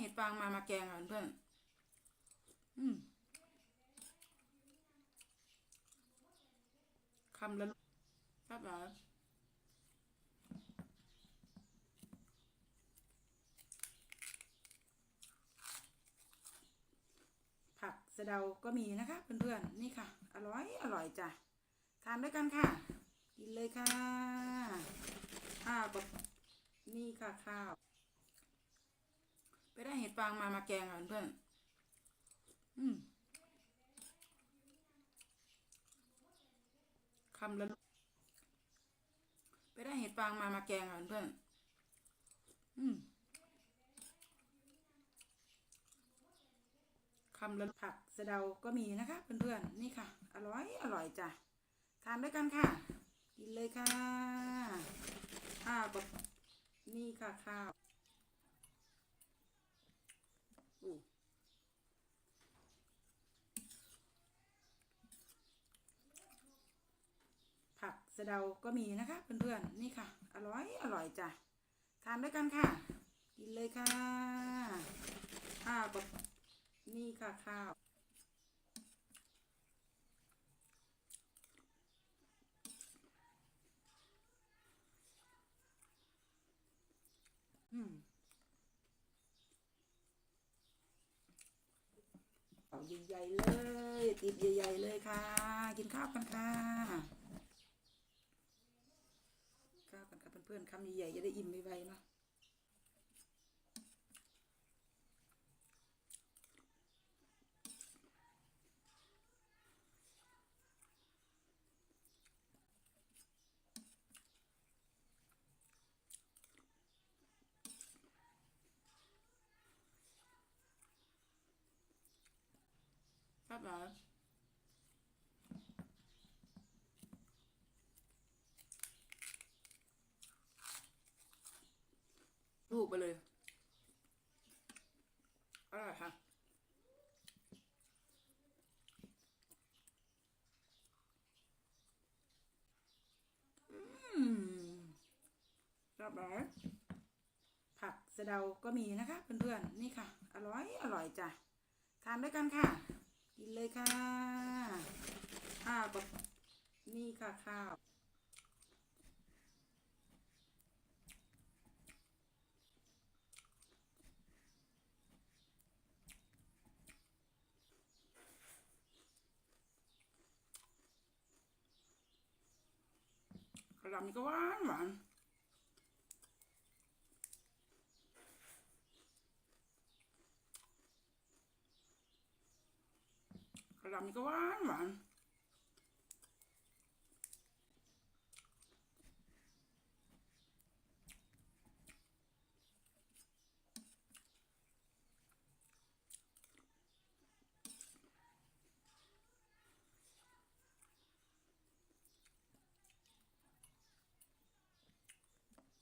เห็ดฟางมามาแกงค่ะเพื่อนอืมคำละครับหรอผักสะเดาก็มีนะคะ เพื่อนๆ นี่ค่ะ อร่อย อร่อยจ้ะ ทานด้วยกันค่ะ กินเลยค่ะ ข้าวกับนี่ค่ะข้าว ไปได้เห็ดฟางมามาแกงค่ะเพื่อนอืมคำละไปได้เห็ดฟางมามาแกงค่ะเพื่อนอืมคำละผักสะเดาก็มีนะคะ เพื่อนๆนี่ค่ะ อร่อยอร่อยจ้ะทานด้วยกันค่ะ กินเลยค่ะข้าวกับนี่ค่ะข้าว ผักสะเดาก็มีนะคะ เพื่อนๆนี่ค่ะ อร่อยอร่อยจ้ะทานด้วยกันค่ะ กินเลยค่ะข้าวกับนี่ค่ะข้าวอืมเอาใหญ่ๆเลย ติดใหญ่ๆเลยค่ะ กินข้าวกันค่ะข้าวกันค่ะเพื่อนคำใหญ่ๆจะได้อิ่มไวๆเนาะครับเหรอ ถูกไปเลยอร่อยค่ะอืมรับเหรผักสะเดาก็มีนะคะ เพื่อนๆ นี่ค่ะ อร่อย อร่อยจ้ะ ทานด้วยกันค่ะ กินเลยค่ะ ข้าวกับนี่ค่ะข้าว ระหล่ำนี่ก็หวานหวานกระหล่ำนี่ก็หวานหวาน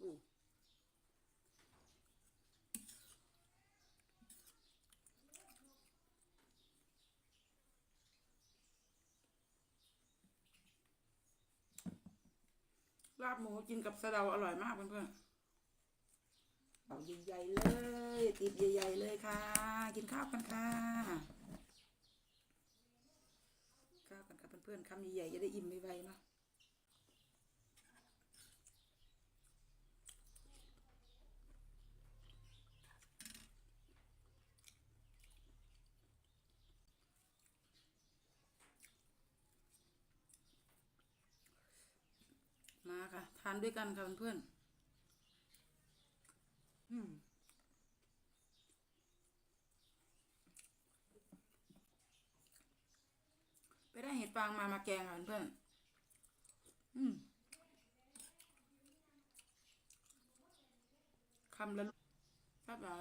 อู้ลาบหมูกินกับสะเดาอร่อยมากเพื่อนๆเอาใหญ่ๆเลย ติดใหญ่ๆเลยค่ะ กินข้าวกันค่ะข้าวกันค่ะเพื่อนๆคำใหญ่ๆจะได้อิ่มไวๆเนาะ ค่ะทานด้วยกันค่ะเพื่อนๆอืมไปได้เห็ดฟางมามาแกงค่ะเพื่อนๆอืมคำละครับหรอ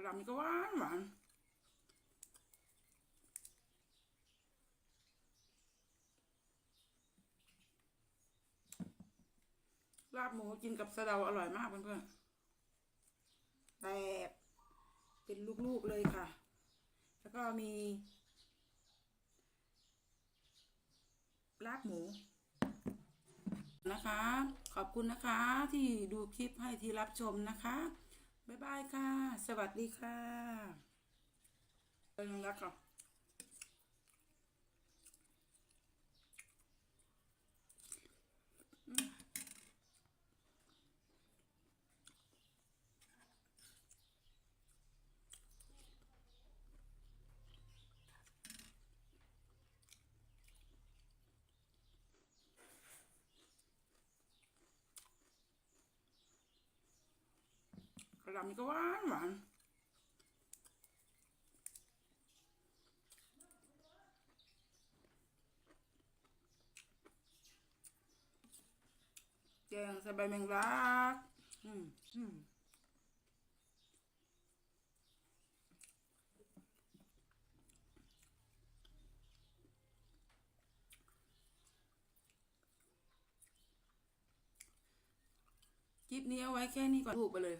ระดำนี่ก็หวานหวานลาบหมูกินกับสะเดาอร่อยมากเพื่อนๆแบบเป็นลูกๆเลยค่ะ แล้วก็มี ลาบหมู นะคะ ขอบคุณนะคะที่ดูคลิปให้ที่รับชมนะคะ บ๊ายบายค่ะ สวัสดีค่ะเป็นรักค่ะ ระหลำนี่ก็หวานหวานแกงส่ใบแมงลักอืมอืมคลิปนี้เอาไว้แค่นี้ก่อนถูกไปเลย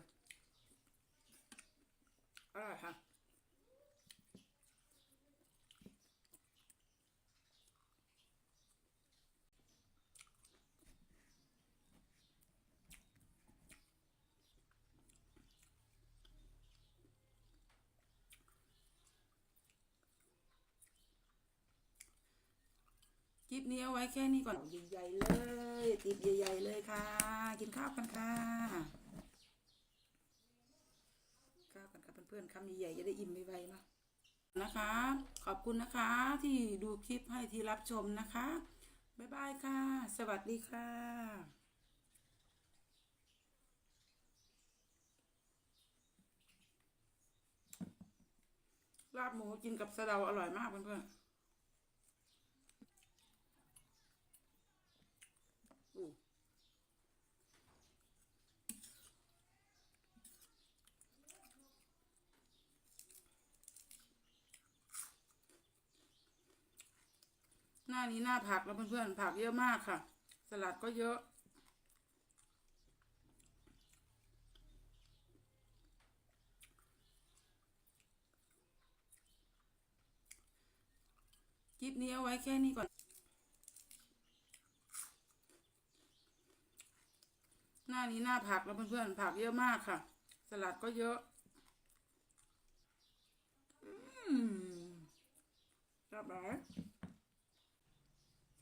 ร่อยค่ะ คลิปนี้เอาไว้แค่นี้ก่อนใหญ่ๆเลยติดใหญ่ๆเลยค่ะ กินข้าวกันค่ะ กันกับเพื่อนๆคำใหญ่ๆจะได้อิ่มไวๆเนาะนะคะ ขอบคุณนะคะ ที่ดูคลิปให้ที่รับชมนะคะ บ๊ายบายค่ะ สวัสดีค่ะลาบหมูกินกับสะเดาอร่อยมากเพื่อนๆานี้หน้าผักแล้วเพื่อนๆผักเยอะมากค่ะ สลัดก็เยอะ คลิปนี้เอาไว้แค่นี้ก่อน หน้านี้หน้าผักแล้วเพื่อนๆผักเยอะมากค่ะ สลัดก็เยอะอืมชอ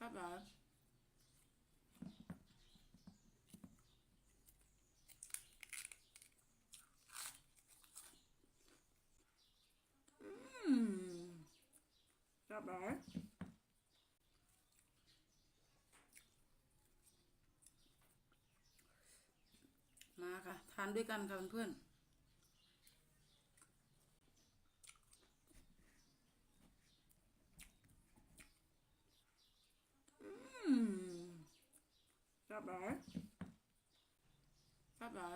บไหมครับเหรออืมครับเหรอมาค่ะ ทานด้วยกันค่ะเพื่อนๆอืม ครับหรอครับเหรอ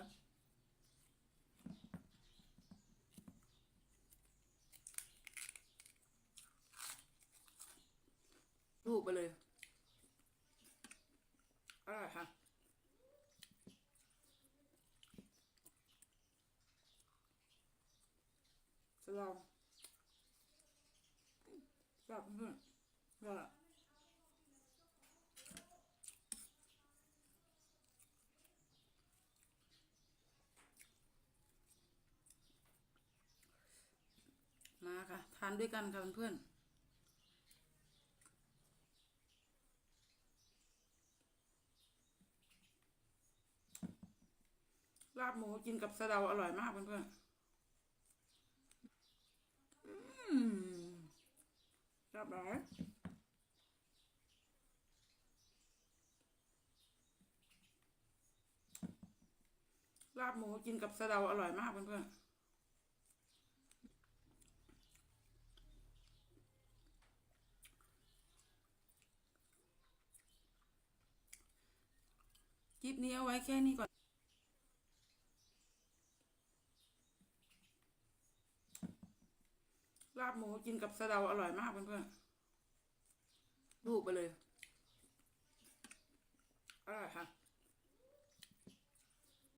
ถูกไปเลยอร่อยค่ะสลองชอบเพื่อนๆว่า มาค่ะทานด้วยกันค่ะเพื่อนๆลาบหมูกินกับสะเดาอร่อยมากเพื่อนๆอืมชอบไหมลาบหมูกินกับสะเดาอร่อยมากเพื่อนๆ คลิปนี้เอาไว้แค่นี้ก่อนลาบหมูกินกับสะเดาอร่อยมากเพื่อนๆลูไปเลย อร่อยค่ะ